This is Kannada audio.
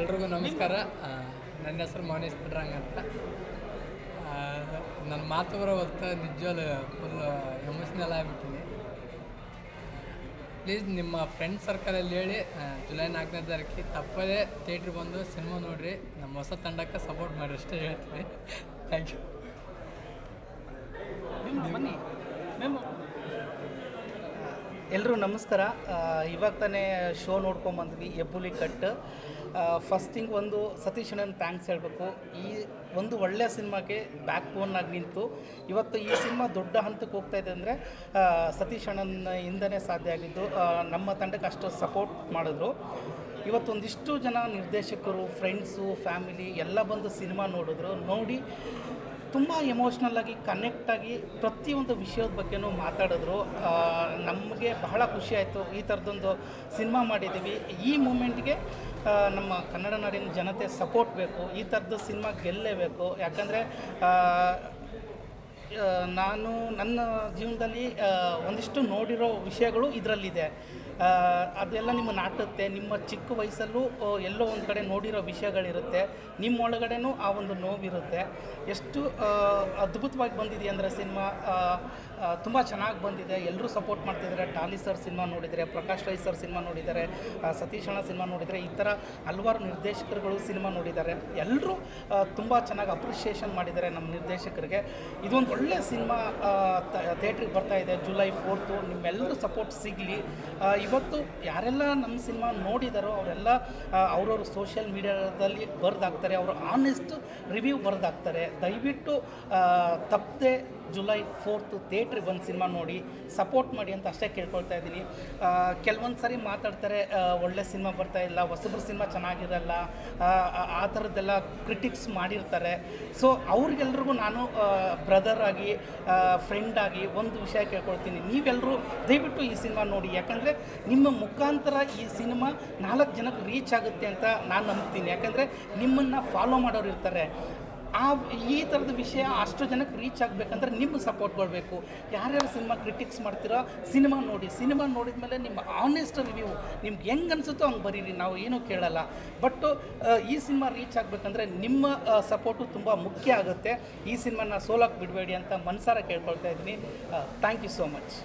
ಎಲ್ರಿಗೂ ನಮಸ್ಕಾರ. ನನ್ನ ಹೆಸರು ಮೌನೇಶ್ ಬಿಡ್ರಂಗ್ ಅಂತ. ನನ್ನ ಮಾತು ಬರೋ ಹೊತ್ತು ನಿಜವಾಗ್ಲು ಫುಲ್ ಎಮೋಷ್ನಲ್ ಆಗಿಬಿಟ್ಟಿನಿ. ಪ್ಲೀಸ್ ನಿಮ್ಮ ಫ್ರೆಂಡ್ ಸರ್ಕಲಲ್ಲಿ ಹೇಳಿ ಜುಲೈ ನಾಲ್ಕನೇ ತಾರೀಕಿಗೆ ತಪ್ಪದೇ ಥಿಯೇಟ್ರಿಗೆ ಬಂದು ಸಿನಿಮಾ ನೋಡಿರಿ. ನಮ್ಮ ಹೊಸ ತಂಡಕ್ಕೆ ಸಪೋರ್ಟ್ ಮಾಡಿ ಅಷ್ಟೇ ಹೇಳ್ತೀನಿ. ಥ್ಯಾಂಕ್ ಯು ಎಲ್ಲರೂ ನಮಸ್ಕಾರ. ಇವಾಗ ತಾನೇ ಶೋ ನೋಡ್ಕೊಂಬಂದ್ವಿ, ಎಬ್ಬುಲಿ ಕಟ್. ಫಸ್ಟ್ ಥಿಂಗ್ ಒಂದು ಸತೀಶ್ ಅಣ್ಣನ ಥ್ಯಾಂಕ್ಸ್ ಹೇಳಬೇಕು. ಈ ಒಂದು ಒಳ್ಳೆಯ ಸಿನಿಮಾಗೆ ಬ್ಯಾಕ್ ಬೋನ್ನಾಗಿ ನಿಂತು, ಇವತ್ತು ಈ ಸಿನಿಮಾ ದೊಡ್ಡ ಹಂತಕ್ಕೆ ಹೋಗ್ತಾ ಇದೆ ಅಂದರೆ ಸತೀಶ್ ಅಣ್ಣನ ಹಿಂದನೇ ಸಾಧ್ಯ ಆಗಿದ್ದು ನಮ್ಮ ತಂಡಕ್ಕೆ ಅಷ್ಟು ಸಪೋರ್ಟ್ ಮಾಡಿದ್ರು. ಇವತ್ತೊಂದಿಷ್ಟು ಜನ ನಿರ್ದೇಶಕರು ಫ್ರೆಂಡ್ಸು ಫ್ಯಾಮಿಲಿ ಎಲ್ಲ ಬಂದು ಸಿನಿಮಾ ನೋಡಿದ್ರು. ನೋಡಿ ತುಂಬ ಎಮೋಷ್ನಲ್ ಆಗಿ ಕನೆಕ್ಟ್ ಆಗಿ ಪ್ರತಿಯೊಂದು ವಿಷಯದ ಬಗ್ಗೆನೂ ಮಾತಾಡಿದ್ರು. ನಮಗೆ ಬಹಳ ಖುಷಿ ಆಯಿತು. ಈ ಥರದ್ದೊಂದು ಸಿನಿಮಾ ಮಾಡಿದ್ದೀವಿ. ಈ ಮೂಮೆಂಟ್ಗೆ ನಮ್ಮ ಕನ್ನಡ ನಾಡಿನ ಜನತೆ ಸಪೋರ್ಟ್ ಬೇಕು. ಈ ಥರದ್ದು ಸಿನಿಮಾ ಗೆಲ್ಲೇಬೇಕು ಯಾಕಂದರೆ ನಾನು ನನ್ನ ಜೀವನದಲ್ಲಿ ಒಂದಿಷ್ಟು ನೋಡಿರೋ ವಿಷಯಗಳು ಇದರಲ್ಲಿದೆ. ಅದೆಲ್ಲ ನಿಮ್ಮ ನಾಟುತ್ತೆ, ನಿಮ್ಮ ಚಿಕ್ಕ ವಯಸ್ಸಲ್ಲೂ ಎಲ್ಲೋ ಒಂದು ಕಡೆ ನೋಡಿರೋ ವಿಷಯಗಳಿರುತ್ತೆ. ನಿಮ್ಮೊಳಗಡೆನೂ ಆ ಒಂದು ನೋವಿರುತ್ತೆ. ಎಷ್ಟು ಅದ್ಭುತವಾಗಿ ಬಂದಿದೆ ಅಂದರೆ ಸಿನಿಮಾ ತುಂಬ ಚೆನ್ನಾಗಿ ಬಂದಿದೆ. ಎಲ್ಲರೂ ಸಪೋರ್ಟ್ ಮಾಡ್ತಿದ್ದಾರೆ. ಟಾಲಿ ಸರ್ ಸಿನಿಮಾ ನೋಡಿದರೆ, ಪ್ರಕಾಶ್ ರೈ ಸರ್ ಸಿನಿಮಾ ನೋಡಿದ್ದಾರೆ ಸತೀಶ್ ಅಣ್ಣ ಸಿನಿಮಾ ನೋಡಿದರೆ, ಈ ಥರ ಹಲವಾರು ನಿರ್ದೇಶಕರುಗಳು ಸಿನಿಮಾ ನೋಡಿದ್ದಾರೆ. ಎಲ್ಲರೂ ತುಂಬ ಚೆನ್ನಾಗಿ ಅಪ್ರಿಷಿಯೇಷನ್ ಮಾಡಿದ್ದಾರೆ ನಮ್ಮ ನಿರ್ದೇಶಕರಿಗೆ. ಇದೊಂದು ಒಳ್ಳೆಯ ಸಿನಿಮಾ ಥಿಯೇಟ್ರಿಗೆ ಬರ್ತಾ ಇದೆ, ಜುಲೈ ಫೋರ್ತು, ನಿಮ್ಮೆಲ್ಲರೂ ಸಪೋರ್ಟ್ ಸಿಗಲಿ. ಇವತ್ತು ಯಾರೆಲ್ಲ ನಮ್ಮ ಸಿನಿಮಾ ನೋಡಿದಾರೋ ಅವರೆಲ್ಲ ಅವ್ರವ್ರ ಸೋಷಿಯಲ್ ಮೀಡಿಯಾದಲ್ಲಿ ಬರ್ದಾಗ್ತಾರೆ, ಅವರು ಆನೆಸ್ಟ್ ರಿವ್ಯೂ ಬರ್ದಾಗ್ತಾರೆ. ದಯವಿಟ್ಟು ತಪ್ಪದೆ ಜುಲೈ ಫೋರ್ತು ಥಿಯೇಟ್ರಿಗೆ ಬಂದು ಸಿನಿಮಾ ನೋಡಿ, ಸಪೋರ್ಟ್ ಮಾಡಿ ಅಂತ ಅಷ್ಟೇ ಕೇಳ್ಕೊಳ್ತಾ ಇದ್ದೀನಿ. ಕೆಲವೊಂದು ಸರಿ ಮಾತಾಡ್ತಾರೆ ಒಳ್ಳೆ ಸಿನಿಮಾ ಬರ್ತಾ ಇಲ್ಲ, ಹೊಸಬ್ರ ಸಿನಿಮಾ ಚೆನ್ನಾಗಿರಲ್ಲ, ಆ ಥರದ್ದೆಲ್ಲ ಕ್ರಿಟಿಕ್ಸ್ ಮಾಡಿರ್ತಾರೆ. ಸೊ, ಅವ್ರಿಗೆಲ್ರಿಗೂ ನಾನು ಬ್ರದರ್ ಆಗಿ ಫ್ರೆಂಡ್ ಆಗಿ ಒಂದು ವಿಷಯ ಕೇಳ್ಕೊಳ್ತೀನಿ. ನೀವೆಲ್ಲರೂ ದಯವಿಟ್ಟು ಈ ಸಿನಿಮಾ ನೋಡಿ. ಯಾಕಂದರೆ ನಿಮ್ಮ ಮುಖಾಂತರ ಈ ಸಿನಿಮಾ ನಾಲ್ಕು ಜನಕ್ಕೆ ರೀಚ್ ಆಗುತ್ತೆ ಅಂತ ನಾನು ನಂಬ್ತೀನಿ. ಯಾಕಂದರೆ ನಿಮ್ಮನ್ನು ಫಾಲೋ ಮಾಡೋರು ಇರ್ತಾರೆ. ಆ ಈ ಥರದ ವಿಷಯ ಅಷ್ಟು ಜನಕ್ಕೆ ರೀಚ್ ಆಗಬೇಕಂದ್ರೆ ನಿಮ್ಮ ಸಪೋರ್ಟ್ ಕೊಡಬೇಕು. ಯಾರ್ಯಾರು ಸಿನಿಮಾ ಕ್ರಿಟಿಕ್ಸ್ ಮಾಡ್ತೀರೋ ಸಿನಿಮಾ ನೋಡಿ ಸಿನಿಮಾ ನೋಡಿದ ಮೇಲೆ ನಿಮ್ಮ ಆನೆಸ್ಟ್ ರಿವ್ಯೂ ನಿಮ್ಗೆ ಹೆಂಗೆ ಅನಿಸುತ್ತೋ ಹಂಗೆ ಬರೀರಿ, ನಾವು ಏನೂ ಕೇಳಲ್ಲ. ಬಟ್ ಈ ಸಿನಿಮಾ ರೀಚ್ ಆಗಬೇಕಂದ್ರೆ ನಿಮ್ಮ ಸಪೋರ್ಟು ತುಂಬ ಮುಖ್ಯ ಆಗುತ್ತೆ. ಈ ಸಿನಿಮಾನ ಸೋಲಕ್ಕೆ ಬಿಡಬೇಡಿ ಅಂತ ಮನಸಾರ ಕೇಳ್ಕೊಳ್ತಾ ಇದ್ದೀನಿ. Thank you so much